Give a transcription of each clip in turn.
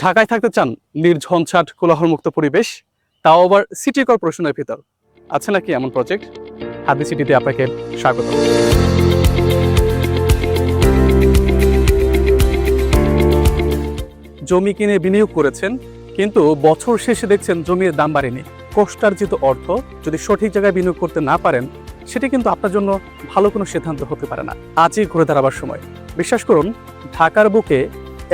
ঢাকায় থাকতে চান নির্ঝঞ্ঝাট কোলাহলমুক্ত পরিবেশ, তাও আবার সিটি কর্পোরেশনের ভিতর। আছে নাকি এমন প্রজেক্ট? হাদি সিটিতে আপনাকে স্বাগত। জমি কিনে বিনিয়োগ করেছেন, কিন্তু বছর শেষে দেখছেন জমির দাম বাড়েনি। কষ্টার্জিত অর্থ, যদি সঠিক জায়গায় বিনিয়োগ করতে না পারেন, সেটি কিন্তু আপনার জন্য ভালো কোনো সিদ্ধান্ত হতে পারে না। আজই ঘুরে দাঁড়াবার সময়। বিশ্বাস করুন, ঢাকার বুকে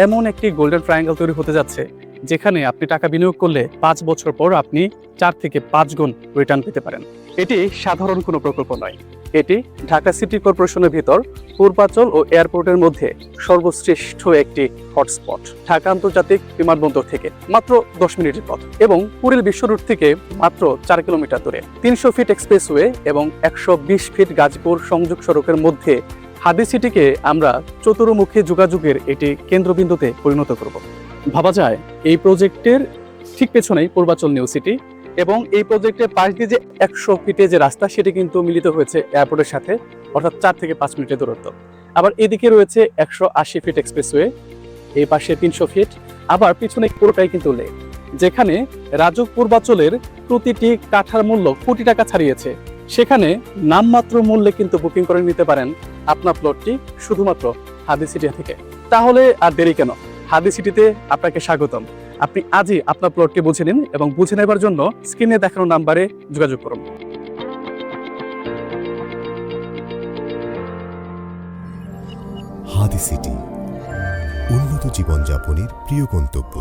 এমন একটি গোল্ডেন ট্রায়াঙ্গেল তৈরি হতে যাচ্ছে, যেখানে আপনি টাকা বিনিয়োগ করলে পাঁচ বছর পর আপনি চার থেকে পাঁচ গুণ রিটার্ন পেতে পারেন। এটি সাধারণ কোনো প্রকল্প নয়। এটি ঢাকা সিটি কর্পোরেশনের ভিতর পূর্বাচল ও এয়ারপোর্টের মধ্যে সর্বশ্রেষ্ঠ একটি হটস্পট ঢাকা আন্তর্জাতিক বিমানবন্দর থেকে মাত্র দশ মিনিটের পথ এবং পুরীর বিশ্ব রুট থেকে মাত্র চার কিলোমিটার দূরে। তিনশো ফিট এক্সপ্রেসওয়ে এবং একশো বিশ ফিট গাজীপুর সংযোগ সড়কের মধ্যে হাদি সিটিকে আমরা চতুর্মুখী যোগাযোগের একটি কেন্দ্রবিন্দুতে পরিণত করব। ভাবা যায়, এই প্রজেক্টের ঠিক পেছনেই পূর্বাচল নিউ সিটি এবং এই প্রজেক্টের পাশ দিয়ে যে একশো ফিটে যে রাস্তা, সেটি কিন্তু মিলিত হয়েছে এয়ারপোর্টের সাথে, অর্থাৎ চার থেকে পাঁচ মিনিটের দূরত্ব। আবার এদিকে রয়েছে একশো আশি ফিট এক্সপ্রেসওয়ে, এই পাশে তিনশো ফিট। আবার পিছনে পুরোটাই কিন্তু লেক, যেখানে রাজক পূর্বাচলের প্রতিটি কাঠার মূল্য কোটি টাকা ছাড়িয়েছে। সেখানে নামমাত্র মূল্যে কিন্তু বুকিং করে নিতে পারেন আপনার প্লটটি শুধুমাত্র হাদি সিটি থেকে। তাহলে আর দেরি কেন? হাদি সিটিতে আপনাকে স্বাগতম। আপনি আজই আপনার প্লটটি বুঝে নিন এবং বুঝে নেবার জন্য স্ক্রিনে দেখানো নাম্বারে যোগাযোগ করুন। হাদি সিটি উন্নত জীবনযাপনের প্রিয় গন্তব্য।